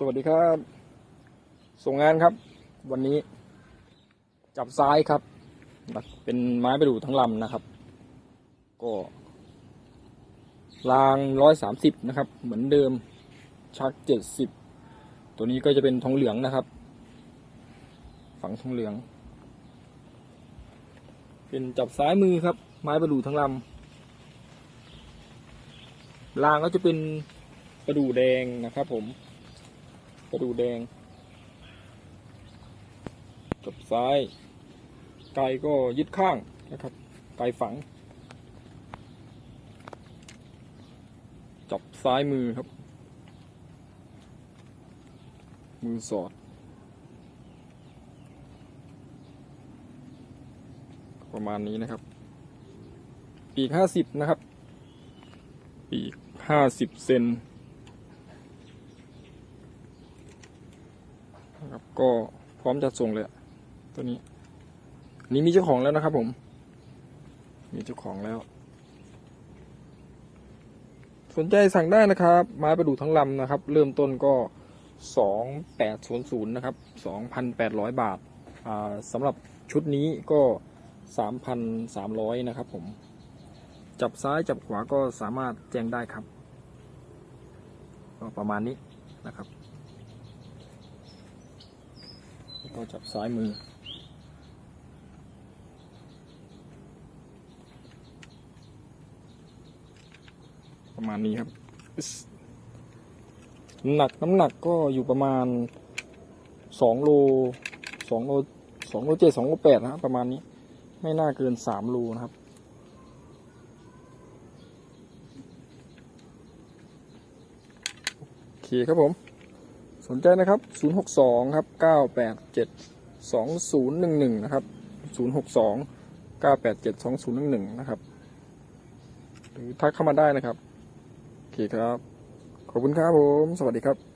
สวัสดีครับ ส่งงานครับ วันนี้ จับซ้ายครับ เป็นไม้ประดู่ทั้งลำนะครับ ก็รางร้อยสามสิบนะครับ เหมือนเดิมชักเจ็ดสิบตัวนี้ก็จะเป็นทองเหลืองนะครับ ฝังทองเหลือง เป็นจับซ้ายมือครับ ไม้ประดู่ทั้งลำรางก็จะเป็นประดู่แดงนะครับผม ประดูแดงจับซ้าย ไกก็ยึดข้างนะครับ ไกฝัง จับซ้ายมือครับ มือสอด ประมาณนี้นะครับ ปีกห้าสิบนะครับ ปีกห้าสิบเซน นะครับ ก็พร้อมจะส่งเลยตัวนี้นี้มีเจ้าของแล้วนะครับ ผม มีเจ้าของแล้ว สนใจสั่งได้นะครับ ไม้ประดู่ทั้งลำนะครับ เริ่มต้นก็สองแปดศูนย์ศูนย์นะครับสองพันแปดร้อยบาทสำหรับชุดนี้ก็สามพันสามร้อยนะครับผม จับซ้ายจับขวาก็สามารถแจ้งได้ครับ ก็ประมาณนี้นะครับ แล้วก็จับซ้ายมือ ประมาณนี้ครับ น้ำหนักน้ำหนักก็อยู่ประมาณสองโลสองโลสองโลเจ็ดสองโลแปดนะประมาณนี้ ไม่น่าเกินสามโลนะครับโอเคครับผม สนใจนะครับ 062 ครับ 987 2011 นะครับ 062 987 2011 นะครับ หรือทักเข้ามาได้นะครับ โอเคครับ ขอบคุณครับผม สวัสดีครับ